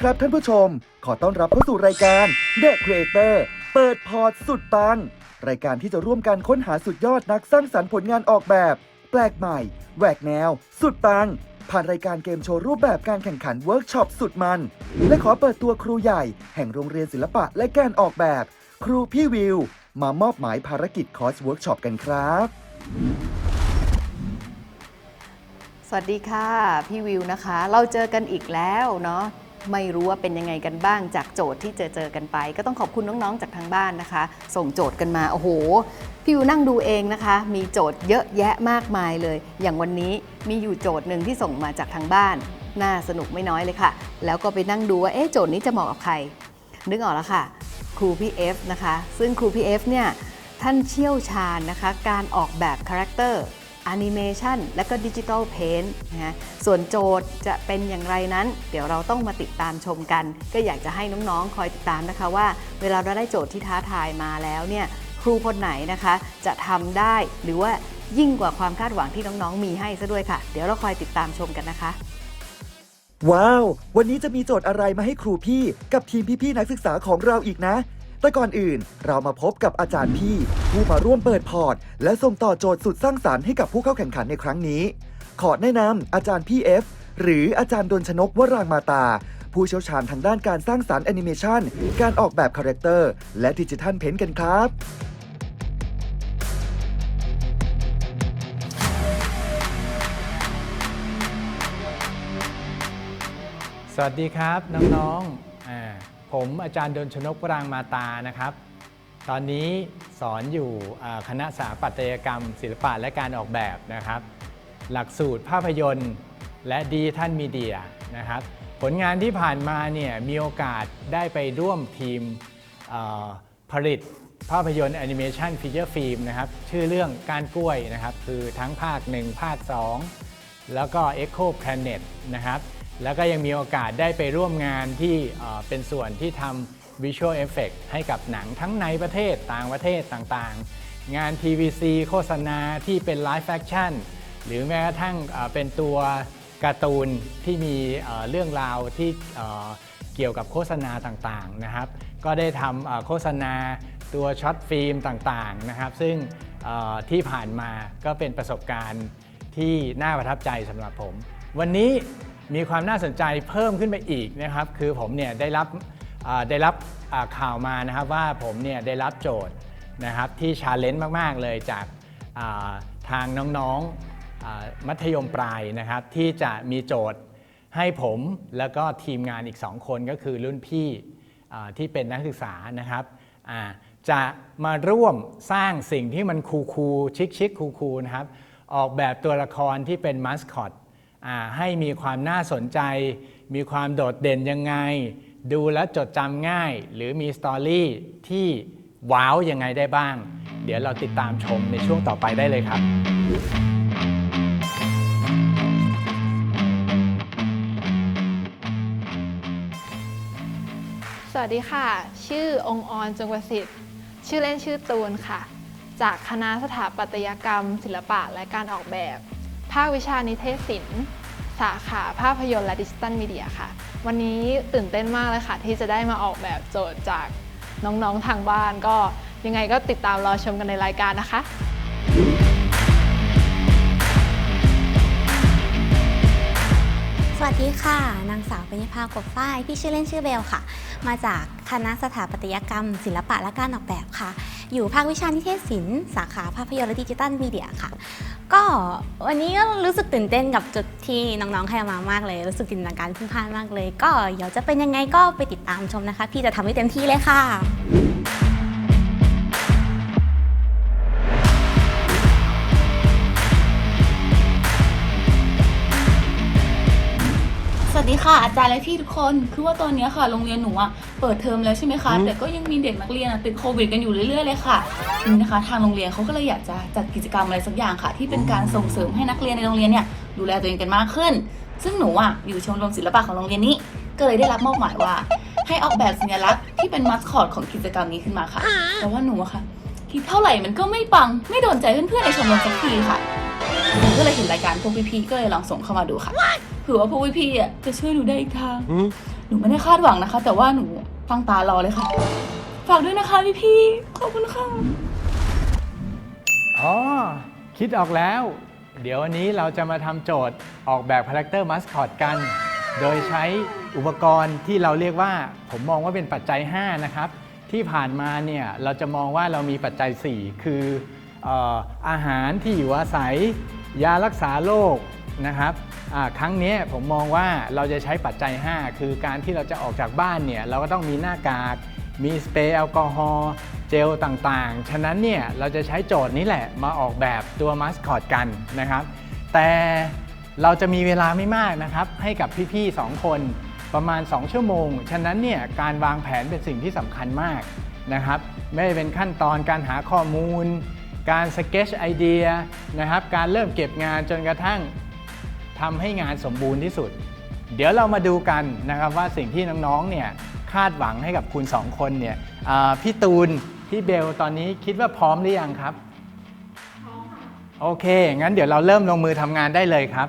ครับท่านผู้ชม ขอต้อนรับเข้าสู่รายการ The Creator เปิดพอร์ตสุดปัง รายการที่จะร่วมกันค้นหาสุดยอดนักสร้างสรรค์ผลงานออกแบบ แปลกใหม่ แหวกแนว สุดปัง ผ่านรายการเกมโชว์รูปแบบการแข่งขันเวิร์กช็อปสุดมัน และขอเปิดตัวครูใหญ่ แห่งโรงเรียนศิลปะและการออกแบบ ครูพี่วิว มามอบหมายภารกิจคอร์สเวิร์กช็อปกันครับสวัสดีค่ะ พี่วิวนะคะ เราเจอกันอีกแล้วเนาะ ไม่รู้ว่าเป็นยังไงกันบ้างจากโจทย์ที่เจอเจอกันไป ก็ต้องขอบคุณน้องๆจากทางบ้านนะคะ ส่งโจทย์กันมาโอ้โหพี่วิวนั่งดูเองนะคะ มีโจทย์เยอะแยะมากมายเลย อย่างวันนี้มีอยู่โจทย์หนึ่งที่ส่งมาจากทางบ้าน น่าสนุกไม่น้อยเลยค่ะ แล้วก็ไปนั่งดูว่าเอ๊ะโจทย์นี้จะเหมาะกับใคร นึกออกแล้วค่ะ ครูพี่เอฟนะคะ ซึ่งครูพี่เอฟเนี่ยท่านเชี่ยวชาญนะคะ การออกแบบคาแรคเตอร์ แอนิเมชันและก็ดิจิทัลเพนต์นะฮะส่วนโจทย์จะเป็นอย่างไรนั้น เดี๋ยวเราต้องมาติดตามชมกัน ก็อยากจะให้น้องๆ คอยติดตามนะคะว่า เวลาเราได้โจทย์ที่ท้าทายมาแล้วเนี่ยครูคนไหนนะคะจะทำได้หรือว่ายิ่งกว่าความคาดหวังที่น้องๆ มีให้ซะด้วยค่ะ เดี๋ยวเราคอยติดตามชมกันนะคะ ว้าว วันนี้จะมีโจทย์อะไรมาให้ครูพี่ กับทีมพี่ๆนักศึกษาของเราอีกนะ แต่ก่อนอื่นเรามาพบกับอาจารย์พี่ ผู้มาร่วมเปิดพอร์ต และส่งต่อโจทย์สุดสร้างสารรค์ให้กับผู้เข้าแข่งขันในครั้งนี้ ขอแนะนำอาจารย์พี่เอฟหรืออาจารย์ดนชนกวรางมาตา ผู้เชี่ยวชาญทางด้านการสร้างสารรค์แอนิเมชันการออกแบบคาแรคเตอร์และดิจิทัลเพนกันครับสวัสดีครับ น้องๆอา ผมอาจารย์ดนชนกวรางมาตานะครับ ตอนนี้สอนอยู่คณะสถาปัตยกรรม ศิลปะและการออกแบบนะครับ หลักสูตรภาพยนตร์ และดิจิทัลมีเดียนะครับ ผลงานที่ผ่านมาเนี่ยมีโอกาสได้ไปร่วมทีมผลิตภาพยนตร์แอนิเมชันฟีเจอร์ฟิล์มนะครับ ชื่อเรื่องการกล้วยนะครับ คือทั้งภาค 1 ภาค 2 แล้วก็ Echo Planet นะครับ แล้วก็ยังมีโอกาสได้ไปร่วมงานที่เป็นส่วนที่ทำ Visual Effect ให้กับหนังทั้งในประเทศต่างประเทศต่างๆ งาน TVC โฆษณาที่เป็น Live Action หรือแม้กระทั่งเป็นตัวการ์ตูนที่มีเรื่องราวที่เกี่ยวกับโฆษณาต่างๆนะครับ ก็ได้ทำโฆษณาตัวช็อตฟิล์มต่างๆนะครับ ซึ่งที่ผ่านมาก็เป็นประสบการณ์ที่น่าประทับใจสำหรับผม วันนี้ มีความน่าสนใจเพิ่มขึ้นไปอีกนะครับคือผมเนี่ยได้รับได้รับข่าวมานะครับว่าผมเนี่ยได้รับโจทย์นะครับที่ชาเลนจ์มาก ๆ เลยจากาทางน้องๆมัธยมปลายนะครับที่จะมีโจทย์ให้ผมแล้วก็ทีมงานอีก 2 คนก็คือรุ่นพี่ที่เป็นนักศึกษานะครับจะมาร่วมสร้างสิ่งที่มันคูคูชิคชิคคูคูๆนะครับออกแบบตัวละครที่เป็นมัสคอต ให้มีความน่าสนใจ มีความโดดเด่นยังไง ดูแล้วจดจำง่าย หรือมีสตอรี่ที่ว้าวยังไงได้บ้าง เดี๋ยวเราติดตามชมในช่วงต่อไปได้เลยครับ สวัสดีค่ะ ชื่อองค์ออนจงประสิทธิ์ ชื่อเล่นชื่อตูนค่ะ จากคณะสถาปัตยกรรม ศิลปะและการออกแบบ ภาควิชานิเทศศิลป์ สาขาภาพยนตร์และดิจิตัลมีเดียค่ะ วันนี้ตื่นเต้นมากเลยค่ะ ที่จะได้มาออกแบบโจทย์จากน้องๆทางบ้านก็ยังไงก็ติดตามรอชมกันในรายการนะคะ วัสดีค่ะ นางสาวปัญญาภากบฝ้าย พี่ชื่อเล่นชื่อเบลค่ะ มาจากคณะสถาปัตยกรรม ศิลปะและการออกแบบค่ะ อยู่ภาควิชานิเทศศิลป์สาขาภาพยนตร์และดิจิตัลมีเดียค่ะ ก็วันนี้ก็รู้สึกตื่นเต้นกับจุดที่น้องๆให้มามากเลย รู้สึกจินตนาการพุ่งพล่านมากเลย ก็เดี๋ยวจะเป็นยังไงก็ไปติดตามชมนะคะ พี่จะทำให้เต็มที่เลยค่ะ สวัสดีค่ะอาจารย์และพี่ทุกคนคือว่าตอนเนี้ยค่ะโรงเรียนหนูอะเปิดเทอมแล้วใช่ไหมคะ แต่ก็ยังมีเด็กนักเรียนอะติดโควิดกันอยู่เรื่อยๆเลยค่ะทีนี้นะคะ ทางโรงเรียนเขาก็เลยอยากจะจัดกิจกรรมอะไรสักอย่างค่ะ ที่เป็นการส่งเสริมให้นักเรียนในโรงเรียนเนี่ยดูแลตัวเองกันมากขึ้น ซึ่งหนูอะอยู่ชมรมศิลปะของโรงเรียนนี้ ก็เลยได้รับมอบหมายว่า ให้ออกแบบสัญลักษณ์ที่เป็นมัสคอตของกิจกรรมนี้ขึ้นมาค่ะ แต่ว่าหนูอะค่ะคิดเท่าไหร่มันก็ไม่ปังไม่โดนใจเพื่อนๆในชมรมสักทีค่ะผมก็เลยเห็นรายการพวกพี่ๆก็เลยลองส่งเข้ามาดูค่ะ เผื่อว่าพวกพี่ๆอะจะช่วยหนูได้อีกทางหนูไม่ได้คาดหวังนะคะ แต่ว่าหนูตั้งตารอเลยค่ะ ฝากด้วยนะคะพี่พี่ๆขอบคุณค่ะ อ๋อ คิดออกแล้ว เดี๋ยววันนี้เราจะมาทำโจทย์ออกแบบคาแรคเตอร์มัสคอตกัน โดยใช้อุปกรณ์ที่เราเรียกว่า ผมมองว่าเป็นปัจจัย 5 นะครับ ที่ผ่านมาเนี่ยเราจะมองว่าเรามีปัจจัย 4 คือเอ่ออาหารที่อยู่อาศัย ยารักษาโรค นะครับครั้งนี้ผมมองว่าเราจะใช้ปัจจัย 5 คือการที่เราจะออกจากบ้านเนี่ยเราก็ต้องมีหน้ากาก มีสเปรย์แอลกอฮอล์เจลต่างๆ ฉะนั้นเนี่ยเราจะใช้โจทย์นี้แหละมาออกแบบตัวมัสคอตกันนะครับ แต่เราจะมีเวลาไม่มากนะครับ ให้กับพี่ๆ2คนประมาณ 2 ชั่วโมง ฉะนั้นเนี่ยการวางแผนเป็นสิ่งที่สำคัญมากนะครับ ไม่ว่าเป็นขั้นตอนการหาข้อมูล การสเกจไอเดียนะครับ การเริ่มเก็บงานจนกระทั่ง ทำให้งานสมบูรณ์ที่สุด เดี๋ยวเรามาดูกันนะครับว่าสิ่งที่น้องๆเนี่ยคาดหวังให้กับคุณสองคนเนี่ยอ่าพี่ตูนพี่เบลตอนนี้คิดว่าพร้อมหรือยังครับ พร้อมค่ะ โอเค งั้นเดี๋ยวเราเริ่มลงมือทำงานได้เลยครับ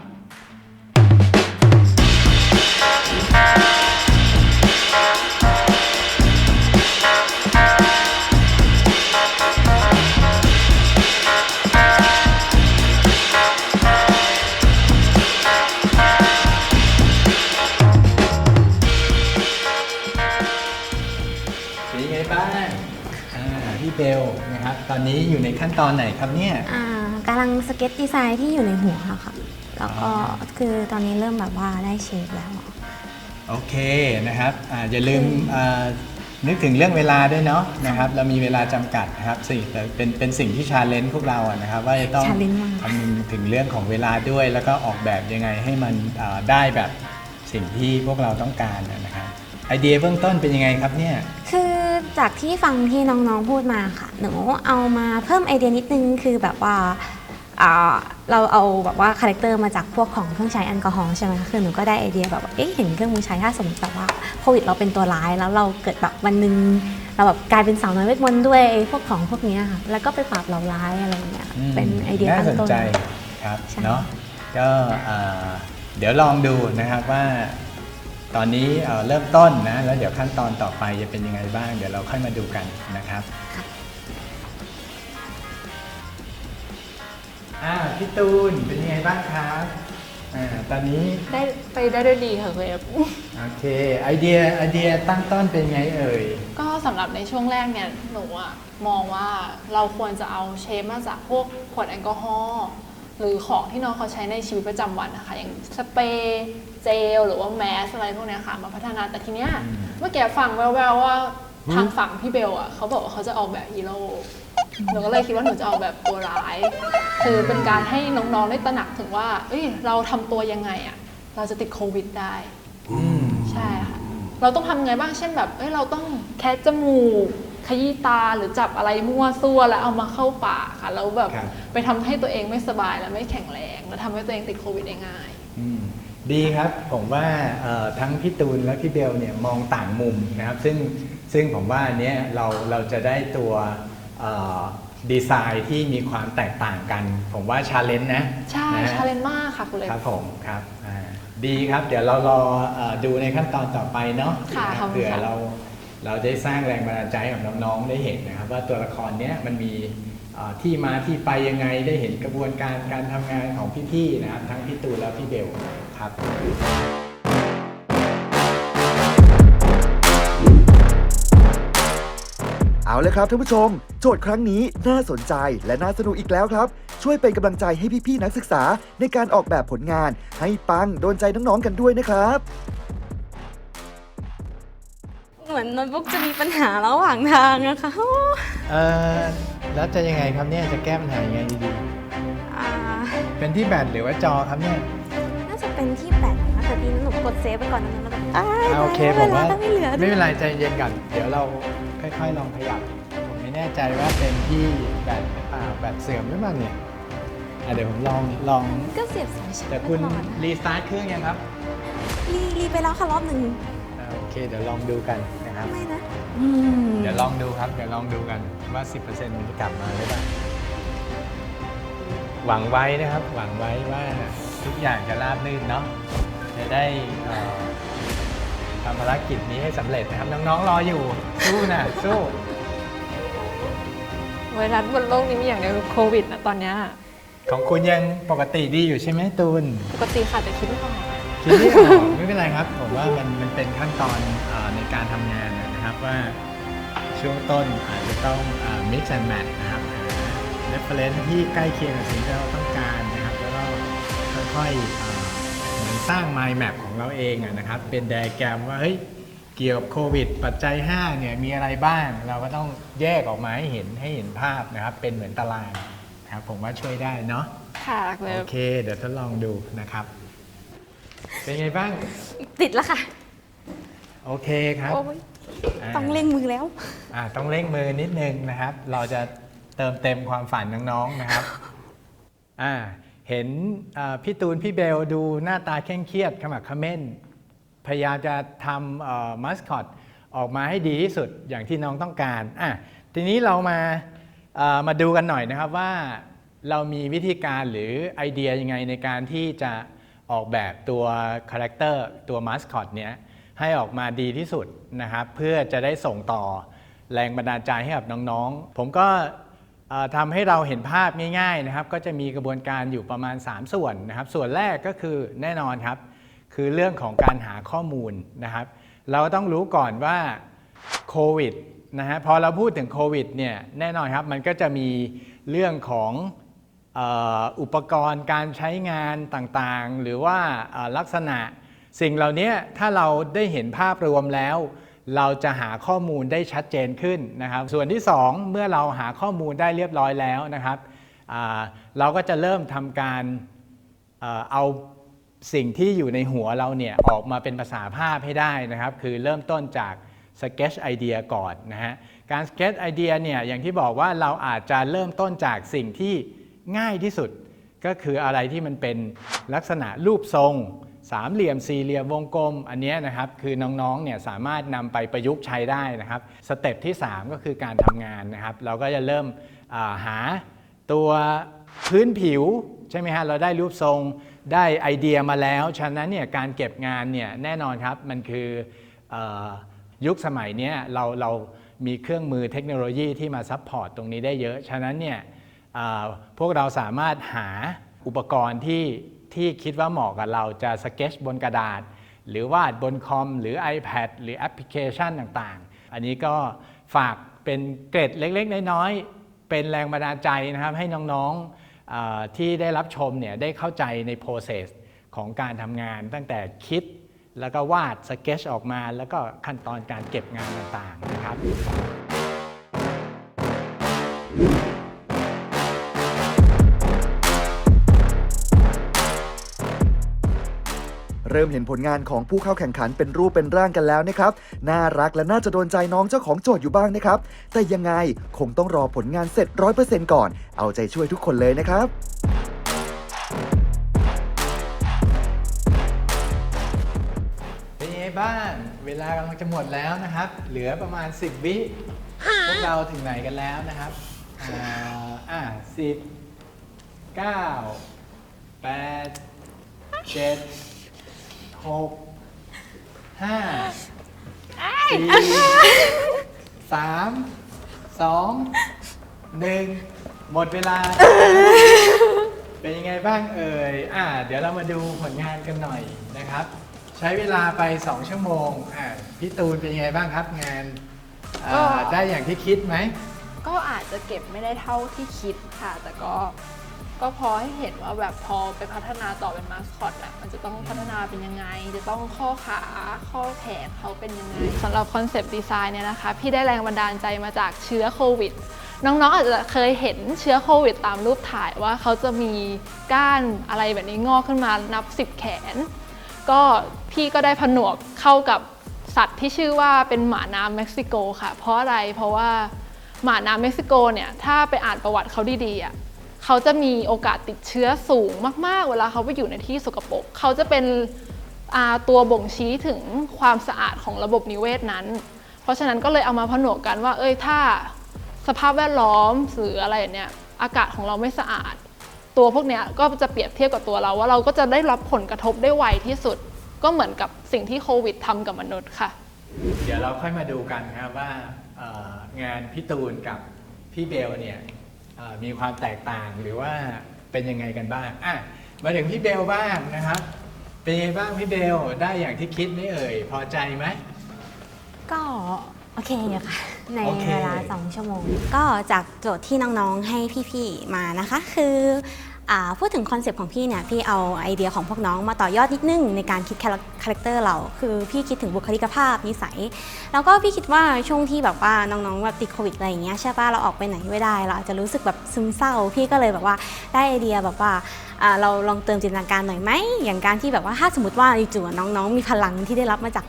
เบลนะครับตอนนี้อยู่ในขั้นตอนไหนครับเนี่ย อ่ากำลังสเก็ตดีไซน์ที่อยู่ในหัวค่ะ แล้วก็คือตอนนี้เริ่มแบบว่าได้เชฟแล้ว โอเคนะครับอาอย่าลืมอ่านึกถึงเรื่องเวลาด้วยเนาะนะครับเรามีเวลาจำกัดนะครับสิ่งแต่เป็นเป็นสิ่งที่ชาเลนจ์พวกเราอะนะครับว่าจะต้อง challenge มาก คำนึงถึงเรื่องของเวลาด้วย แล้วก็ออกแบบยังไงให้มันอ่าได้แบบสิ่งที่พวกเราต้องการนะครับไอเดียเบื้องต้นเป็นยังไงครับเนี่ย คือ จากที่ฟังที่น้องๆพูดมาค่ะ หนูเอามาเพิ่มไอเดียนิดนึงคือแบบว่าอ่าเราเอาแบบว่าคาแรคเตอร์มาจากพวกของเครื่องใช้แอลกอฮอล์ใช่ไหมคะคือหนูก็ได้ไอเดียแบบว่าเอ๊ะเห็นเครื่องมือใช้ถ้าสมมติแบบว่าโควิดเราเป็นตัวร้ายแล้วเราเกิดแบบวันหนึ่งเราแบบกลายเป็นสาวน้อยเวทมนต์ด้วยไอ้พวกของพวกเนี้ยค่ะแล้วก็ไปปราบเราร้ายอะไรอย่างเงี้ยอืมเป็นไอเดียน่าตั้งสนต้นใจครับใช่เนาะก็เอ่อเดี๋ยวลองดูนะครับว่า ตอนนี้เอ่อเริ่มต้นนะแล้วเดี๋ยวขั้นตอนต่อไปจะเป็นยังไงบ้าง เดี๋ยวเราค่อยมาดูกันนะครับอ่าพี่ตูนเป็นยังไงบ้างครับอ่าตอนนี้ได้ไปได้ด้วยดีค่ะเวฟโอเคไอเดียไอเดียตั้งต้นเป็นไงเอ่ยก็สำหรับในช่วงแรกเนี่ยหนูอะมองว่าเราควรจะเอาเชฟมาจากพวกขวดแอลกอฮอล์หรือของที่น้องเขาใช้ในชีวิตประจำวันนะคะอย่างสเปรย์ เจลหรือว่าแมสอะไรพวกเนี้ยค่ะ มาพัฒนาแต่ทีเนี้ยอืมเมื่อกี้ฟังแววๆว่าทางฝั่งพี่เบลอะเขาบอกว่าเขาจะออกแบบฮีโร่หนูก็เลยคิดว่าหนูจะออกแบบตัวร้าย คือเป็นการให้น้องๆได้ตระหนักถึงว่าเอ้ยเราทำตัวยังไงอะเราจะติดโควิดได้อืมใช่ค่ะ เราต้องทำไงบ้าง เช่นแบบ เอ้ย เราต้องแคะจมูก ขยี้ตา หรือจับอะไรมั่วซั่วแล้วเอามาเข้าปากค่ะ แล้วแบบครับ ไปทำให้ตัวเองไม่สบายและไม่แข็งแรง แล้วทำให้ตัวเองติดโควิดได้ง่าย อืม ดีครับผมว่าเอ่อทั้งพี่ตูนและพี่เบลเนี่ยมองต่างมุมนะครับ ซึ่งซึ่งผมว่าอันเนี้ยเราเราจะได้ตัวเอ่อดีไซน์ที่มีความแตกต่างกัน ผมว่าชาเลนจ์นะใช่นะฮะชาเลนจ์มากค่ะคุณเลยครับผมครับอ่าดีครับ เดี๋ยวเรารอเอ่อดูในขั้นตอนต่อไปเนาะค่ะนะขอบคุณเผื่อค่ะเราเราได้สร้างแรงบันดาลใจให้กับน้องๆได้เห็นนะครับ ว่าตัวละครเนี้ยมันมีเอ่อที่มาที่ไปยังไงได้เห็นกระบวนการการทำงานของพี่ๆนะครับ ทั้งพี่ตูนและพี่เบล ครับเอาเลยครับท่านผู้ชม โจทย์ครั้งนี้น่าสนใจและน่าสนุกอีกแล้วครับ ช่วยเป็นกำลังใจให้พี่ๆนักศึกษาในการออกแบบผลงาน ให้ปังโดนใจน้องๆกันด้วยนะครับ เหมือนโน้ตบุ๊กจะมีปัญหาระหว่างทางนะคะเออแล้วจะยังไงครับเนี่ยจะแก้ปัญหายังไงดีอ่าๆเป็นที่แบตหรือว่าจอครับเนี่ยน่าจะ เป็นที่แบตนะแต่ทีนี้หนูกดเซฟไปก่อนนะแล้วก็อ้ายอ่าโอเคตายผมแล้วว่าเวลต้องไม่เหลือไม่เป็นไรใจเย็นก่อนเดี๋ยวเราค่อยๆลองขยับ ผมไม่แน่ใจว่าเป็นที่แบตอ่าแบตเสื่อมหรือเปล่าเนี่ยอะเดี๋ยวผมลองลองก็เสียบสายชาร์จแต่คุณตลอดนะรีสตาร์ทเครื่องยังครับรีรีไปแล้วค่ะรอบหนึ่งอ่าโอเคเดี๋ยวลองดูกันนะครับ ไม่นะ อืม เดี๋ยวลองดูครับ เดี๋ยวลองดูกันว่า 10%มันจะกลับมาหรือเปล่า หวังไว้นะครับ หวังไว้ว่าทุกอย่างจะราบรื่นเนาะจะได้เอ่อทำภารกิจนี้ให้สำเร็จนะครับ น้องๆรออยู่ สู้นะสู้ไวรัสบนโลกนี้มีอย่างเดียวคือโควิดนะตอนเนี้ยของคุณยังปกติดีอยู่ใช่ไหมตูน ปกติค่ะแต่คิดไม่ออกคิดไม่ออกไม่เป็นไรครับ ผมว่ามันมันเป็นขั้นตอนอาในการทำงานนะครับว่าช่วงต้นอาจจะต้องอ่า mix and match นะครับหา reference ที่ใกล้เคียงกับสิ่งที่เราต้องการนะครับ แล้วก็ค่อยๆอ่าเหมือนสร้าง mind map ของเราเองอะนะครับ เป็นไดอะแกรมว่าเฮ้ยเกี่ยวกับโควิด ปัจจัย 5 เนี่ยมีอะไรบ้าง เราก็ต้องแยกออกมาให้เห็นให้เห็นภาพนะครับ เป็นเหมือนตารางนะครับ ผมว่าช่วยได้เนาะค่ะเลยโอเค เดี๋ยวทดลองดูนะครับ เป็นไงบ้าง ติดแล้วค่ะ โอเคครับโอ้ยาต้องเร่งมือแล้ว อ่าต้องเร่งมือนิดนึงนะครับ เราจะ เติมเต็มความฝันน้องๆนะครับอ่าเห็นพี่ตูนพี่เบลดูหน้าตาเคร่งเครียดขมักขม้น พยายามจะทำมัสคอตออกมาให้ดีที่สุดอย่างที่น้องต้องการอะทีนี้เรามามาดูกันหน่อยนะครับว่าเรามีวิธีการหรือไอเดียยังไงในการที่จะออกแบบตัวคาแรคเตอร์ตัวมัสคอตเนี้ยให้ออกมาดีที่สุดนะครับ เพื่อจะได้ส่งต่อแรงบันดาลใจให้กับน้องๆ ผมก็ ทำให้เราเห็นภาพง่ายๆนะครับ ก็จะมีกระบวนการอยู่ประมาณ 3 ส่วนนะครับ ส่วนแรกก็คือแน่นอนครับ คือเรื่องของการหาข้อมูลนะครับ เราต้องรู้ก่อนว่าโควิดนะฮะพอเราพูดถึงโควิดเนี่ยแน่นอนครับมันก็จะมีเรื่องของอ,อุปกรณ์การใช้งานต่างๆ หรือว่าลักษณะสิ่งเหล่านี้ถ้าเราได้เห็นภาพรวมแล้ว เราจะหาข้อมูลได้ชัดเจนขึ้นนะครับ ส่วนที่ 2 เมื่อเราหาข้อมูลได้เรียบร้อยแล้วนะครับ เราก็จะเริ่มทำการเอ่อเอาสิ่งที่อยู่ในหัวเราเนี่ยออกมาเป็นภาษาภาพให้ได้นะครับ คือเริ่มต้นจาก sketch idea ก่อนนะฮะการ sketch idea เนี่ยอย่างที่บอกว่าเราอาจจะเริ่มต้นจากสิ่งที่ง่ายที่สุด ก็คืออะไรที่มันเป็นลักษณะรูปทรง สามเหลี่ยมสี่เหลี่ยมวงกลม อันนี้นะครับคือน้องๆเนี่ยสามารถนำไปประยุกต์ใช้ได้นะครับสเต็ปที่ 3 ก็คือการทำงานนะครับเราก็จะเริ่มาหาตัวพื้นผิวใช่ไหมฮะเราได้รูปทรงได้ไอเดียมาแล้ว ฉะนั้นเนี่ยการเก็บงานเนี่ยแน่นอนครับมันคืออยุคสมัยเนี้ยเราเรามีเครื่องมือเทคโนโลยีที่มาซัพพอร์ตตรงนี้ได้เยอะ ฉะนั้นเนี่ยพวกเราสามารถหาอุปกรณ์ที่ ที่คิดว่าเหมาะกับเราจะสเก็ตบนกระดาษ หรือวาดบนคอม หรือ iPad หรือแอปพลิเคชันต่างๆ อันนี้ก็ฝากเป็นเกร็ดเล็กๆ น้อยๆ เป็นแรงบันดาลใจนะครับ ให้น้องๆที่ได้รับชมเนี่ยได้เข้าใจใน process ของการทำงานตั้งแต่คิดแล้วก็วาดสเก็ตออกมา แล้วก็ขั้นตอนการเก็บงานต่างๆนะครับ เริ่มเห็นผลงานของผู้เข้าแข่งขันเป็นรูปเป็นร่างกันแล้วนะครับ น่ารักและน่าจะโดนใจน้องเจ้าของโจทย์อยู่บ้างนะครับ แต่ยังไงคงต้องรอผลงานเสร็จร้อยเปอร์เซ็นต์ก่อน เอาใจช่วยทุกคนเลยนะครับเป็นยังไงบ้าง เวลากำลังจะหมดแล้วนะครับ เหลือประมาณ 10 วิพวกเราถึงไหนกันแล้วนะครับ อ่าอ่าสิบเก้าแปดเจ็ด หกห้าสี่สามสองหนึ่งหมดเวลา เป็นยังไงบ้างเอ่ยอ่า เดี๋ยวเรามาดูผลงานกันหน่อยนะครับ ใช้เวลาไป 2 ชั่วโมงอ่าพี่ตูนเป็นยังไงบ้างครับงานอ่าก็ ได้อย่างที่คิดไหม ก็อาจจะเก็บไม่ได้เท่าที่คิดค่ะ แต่ก็ ก็พอให้เห็นว่าแบบพอไปพัฒนาต่อเป็นมาสคอตอะมันจะต้องพัฒนาเป็นยังไง จะต้องข้อขาข้อแขนเขาเป็นยังไงสำหรับคอนเซปต์ดีไซน์เนี่ยนะคะ พี่ได้แรงบันดาลใจมาจากเชื้อโควิด น้องๆอาจจะเคยเห็นเชื้อโควิดตามรูปถ่ายว่าเขาจะมีก้านอะไรแบบนี้งอกขึ้นมานับ 10 แขน ก็พี่ก็ได้ผนวกเข้ากับสัตว์ที่ชื่อว่าเป็นหมาน้ำเม็กซิโกค่ะ เพราะอะไรเพราะว่าหมาน้ำเม็กซิโกเนี่ยถ้าไปอ่านประวัติเขาดีๆอะ เขาจะมีโอกาสติดเชื้อสูงมาก ๆ เวลาเขาไปอยู่ในที่สกปรกเขาจะเป็นตัวบ่งชี้ถึงความสะอาดของระบบนิเวศนั้น เพราะฉะนั้นก็เลยเอามาผนวกกันว่า เอ้ยถ้าสภาพแวดล้อมหรืออะไรเนี่ยอากาศของเราไม่สะอาด ตัวพวกเนี้ยก็จะเปรียบเทียบกับตัวเราว่าเราก็จะได้รับผลกระทบได้ไวที่สุด ก็เหมือนกับสิ่งที่โควิดทำกับมนุษย์ค่ะ เดี๋ยวเราค่อยมาดูกันครับว่างานพี่ตูนกับพี่เบลเนี่ย มีความแตกต่างหรือว่าเป็นยังไงกันบ้างอะมาถึงพี่เบลบ้างนะครับ เป็นยังไงบ้างพี่เบลได้อย่างที่คิดไหมเอ่ย พอใจไหม ก็โอเคอยู่ค่ะ ในโอเค เวลา 2 ชั่วโมง ก็จากโจทย์ที่น้องๆให้พี่ๆมานะคะ คืออา พูดถึงคอนเซปต์ของพี่เนี่ยพี่เอาไอเดียของพวกน้องมาต่อยอดนิดนึงในการคิดคาแรคเตอร์เรา คือพี่คิดถึงบุคลิกภาพนิสัย แล้วก็พี่คิดว่าช่วงที่แบบว่าน้องๆแบบติดโควิดอะไรอย่างเงี้ยใช่ป่ะเราออกไปไหนไม่ได้เราอาจจะรู้สึกแบบซึมเศร้า พี่ก็เลยแบบว่าได้ไอเดียแบบว่าเราลองเติมจินตนาการหน่อยไหมอย่างการที่แบบว่าถ้าสมมติว่าจู่ๆน้องๆมีพลังที่ได้รับมาจาก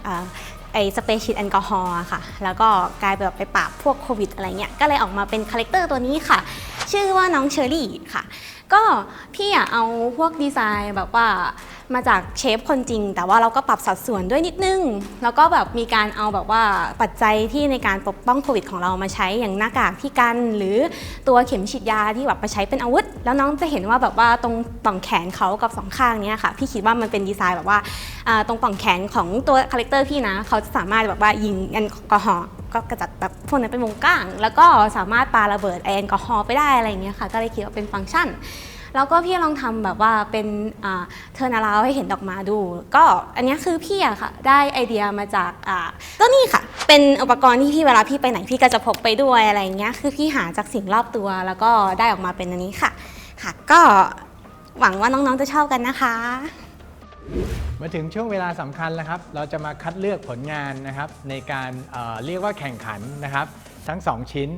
ไอสเปรย์ชีตแอลกอฮอล์อะค่ะ แล้วก็กลายแบบไปปราบพวกโควิดอะไรเงี้ย ก็เลยออกมาเป็นคาแรคเตอร์ตัวนี้ค่ะ ชื่อว่าน้องเชอรี่ค่ะ ก็พี่อยากเอาพวกดีไซน์แบบว่า มาจากเชฟคนจริง แต่ว่าเราก็ปรับสัดส่วนด้วยนิดนึง แล้วก็แบบมีการเอาแบบว่าปัจจัยที่ในการปกป้องโควิดของเรามาใช้อย่างหน้ากากที่กัน หรือตัวเข็มฉีดยาที่แบบมาใช้เป็นอาวุธ แล้วน้องจะเห็นว่าแบบว่าตรงป่องแขนเขากับสองข้างเนี้ยค่ะพี่คิดว่ามันเป็นดีไซน์แบบว่าตรงป่องแขนของตัวคาแรคเตอร์พี่นะเขาจะสามารถแบบว่ายิงแอลกอฮอล์ก็กระจัดแบบพวกนั้นเป็นวงกว้าง แล้วก็สามารถปาระเบิดแอลกอฮอล์ไปได้อะไรอย่างเงี้ยค่ะ ก็เลยคิดว่าเป็นฟังก์ชัน แล้วก็พี่ลองทำแบบว่าเป็นเทอร์นาลาวให้เห็นดอกมาดู ก็อันนี้คือพี่อะค่ะ ได้ไอเดียมาจากอ่าตัวนี้ค่ะ เป็นอุปกรณ์ที่พี่เวลาพี่ไปไหนพี่ก็จะพกไปด้วยอะไรเงี้ยคือพี่หาจากสิ่งรอบตัว แล้วก็ได้ออกมาเป็นอันนี้ค่ะ ค่ะ ก็หวังว่าน้องๆจะชอบกันนะคะมาถึงช่วงเวลาสำคัญแล้วครับ เราจะมาคัดเลือกผลงานนะครับในการเอ่อเรียกว่าแข่งขันนะครับ ทั้ง 2 ชิ้น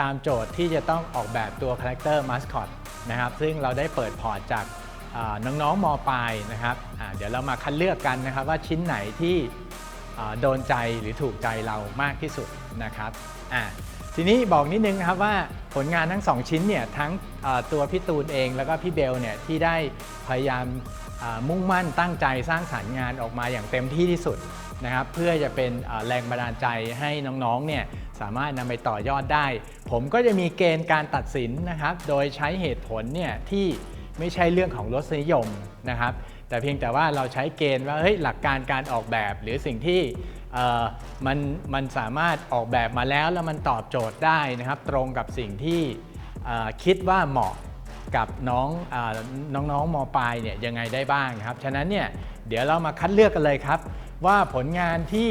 ตามโจทย์ที่จะต้องออกแบบตัวคาแรคเตอร์มาสคอตนะครับซึ่งเราได้เปิดพอร์ตจากน้องๆมปลายนะครับเดี๋ยวเรามาคัดเลือกกันนะครับว่าชิ้นไหนที่โดนใจหรือถูกใจเรามากที่สุดนะครับทีนี้บอกนิดนึงนะครับว่าผลงานทั้ง 2 ชิ้นเนี่ยทั้งตัวพี่ตูนเองแล้วก็พี่เบลเนี่ยที่ได้พยายามมุ่งมั่นตั้งใจสร้างสรรค์งานออกมาอย่างเต็มที่ที่สุด นะครับเพื่อจะเป็นแรงบันดาลใจให้น้องๆเนี่ยสามารถนำไปต่อยอดได้ ผมก็จะมีเกณฑ์การตัดสินนะครับ โดยใช้เหตุผลเนี่ยที่ไม่ใช่เรื่องของรสนิยมนะครับ แต่เพียงแต่ว่าเราใช้เกณฑ์ว่าเฮ้ยหลักการการออกแบบ หรือสิ่งที่มันมันสามารถออกแบบมาแล้วแล้วมันตอบโจทย์ได้นะครับ ตรงกับสิ่งที่คิดว่าเหมาะกับน้องอน้องๆมปลายเนี่ยยังไงได้บ้างครับ ฉะนั้นเนี่ยเดี๋ยวเรามาคัดเลือกกันเลยครับ ว่าผลงานที่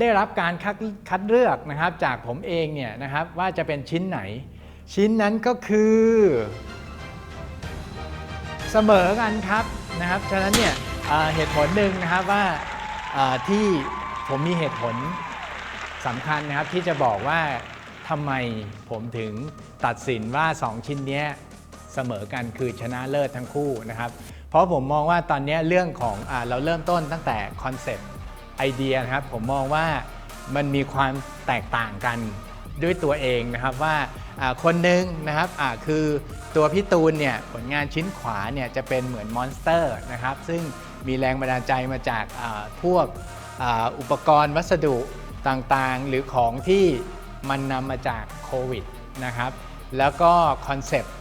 ได้รับการคัดคดเลือกนะครับจากผมเองเนี่ยนะครับว่าจะเป็นชิ้นไหน ชิ้นนั้นก็คือ เสมอกันครับนะครับฉะนั้นเนี่ยเหตุผลหนึ่งนะครับว่าที่ผมมีเหตุผลสำคัญนะครับที่จะบอกว่าทำไมผมถึงตัดสินว่า 2 ชิ้นนี้เสมอกันคือชนะเลิศทั้งคู่นะครับ เพราะผมมองว่าตอนนี้เรื่องของอเราเริ่มต้นตั้งแต่คอนเซปต์ไอเดียนะครับ ผมมองว่ามันมีความแตกต่างกันด้วยตัวเองนะครับว่าคนหนึ่งนะครับคือตัวพี่ตูนเนี่ยผลงานชิ้นขวาเนี่ยจะเป็นเหมือนมอนสเตอร์นะครับ ซึ่งมีแรงบันดาลใจมาจากพวกอ,อุปกรณ์วัสดุต่างๆ หรือของที่มันนำมาจากโควิดนะครับ แล้วก็คอนเซปต์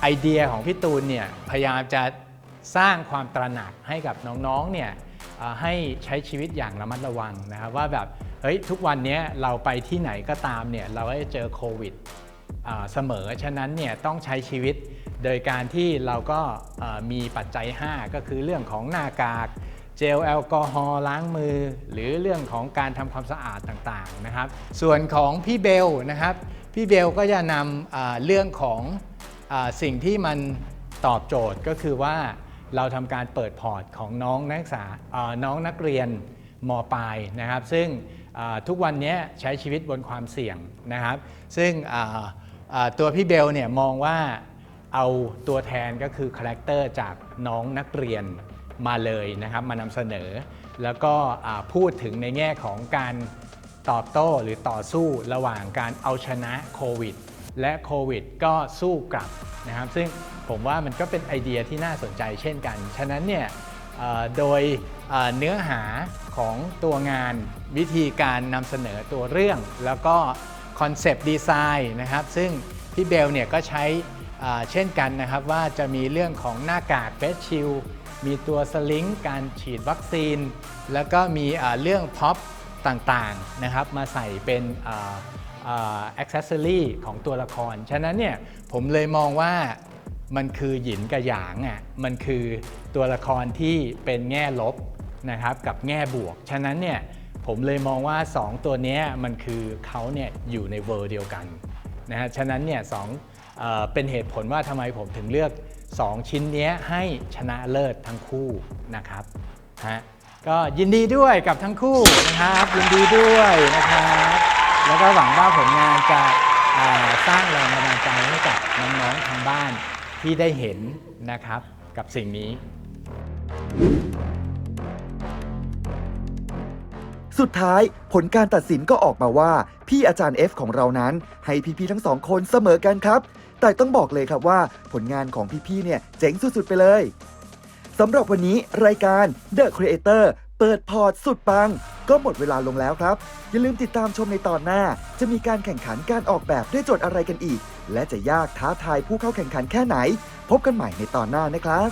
ไอเดียของพี่ตูนเนี่ยพยายามจะ สร้างความตระหนักให้กับน้องๆเนี่ยให้ใช้ชีวิตอย่างระมัดระวังนะครับว่าแบบเฮ้ยทุกวันนี้เราไปที่ไหนก็ตามเนี่ยเราก็จะเจอโควิดเสมอ ฉะนั้นเนี่ยต้องใช้ชีวิตโดยการที่เราก็มีปัจจัย 5 ก็คือเรื่องของหน้ากาก เจลแอลกอฮอล์ล้างมือ หรือเรื่องของการทำความสะอาดต่างๆนะครับ ส่วนของพี่เบลนะครับพี่เบลก็จะนำเรื่องของอสิ่งที่มันตอบโจทย์ก็คือว่า เราทำการเปิดพอร์ตของน้องนักศึกษาน้องนักเรียนมปลายนะครับ ซึ่งทุกวันนี้ใช้ชีวิตบนความเสี่ยงนะครับ ซึ่งตัวพี่เบลเนี่ยมองว่าเอาตัวแทนก็คือคาแรคเตอร์จากน้องนักเรียนมาเลยนะครับ มานำเสนอ แล้วก็พูดถึงในแง่ของการตอบโต้หรือต่อสู้ระหว่างการเอาชนะโควิด และโควิดก็สู้กลับนะครับ ซึ่ง ผมว่ามันก็เป็นไอเดียที่น่าสนใจเช่นกัน ฉะนั้นเนี่ยโดยเนื้อหาของตัวงานวิธีการนำเสนอตัวเรื่อง แล้วก็คอนเซปต์ดีไซน์นะครับซึ่งพี่เบลเนี่ยก็ใช้เช่นกันนะครับว่าจะมีเรื่องของหน้ากากเฟสชิลมีตัวสลิงการฉีดวัคซีน แล้วก็มีเรื่องพ็อปต่างๆนะครับมาใส่เป็นอ่าอ่า accessory ของตัวละคร ฉะนั้นเนี่ยผมเลยมองว่า มันคือหยินกับหยางอะมันคือตัวละครที่เป็นแง่ลบนะครับกับแง่บวก ฉะนั้นเนี่ยผมเลยมองว่า 2 ตัวนี้มันคือเขาเนี่ยอยู่ในเวอร์เดียวกันนะฮะฉะนั้นเนี่ยสองเอเป็นเหตุผลว่าทำไมผมถึงเลือก 2 ชิ้นนี้ให้ชนะเลิศทั้งคู่นะครับฮะก็ยินดีด้วยกับทั้งคู่นะครับยินดีด้วยนะครับแล้วก็หวังว่าผลงานจะสร้างแรงบันดาลใจให้กับน้องๆทางบ้าน ที่ได้เห็นนะครับกับสิ่งนี้ สุดท้ายผลการตัดสินก็ออกมาว่า พี่อาจารย์ F ของเรานั้น ให้พี่ๆทั้งสองคนเสมอกันครับ แต่ต้องบอกเลยครับว่าผลงานของพี่ๆเนี่ยเจ๋งสุดๆไปเลยสำหรับวันนี้รายการ The Creator ปิดพอร์ตสุดปัง ก็หมดเวลาลงแล้วครับ อย่าลืมติดตามชมในตอนหน้า จะมีการแข่งขันการออกแบบด้วยโจทย์อะไรกันอีก และจะยากท้าทายผู้เข้าแข่งขันแค่ไหน พบกันใหม่ในตอนหน้านะครับ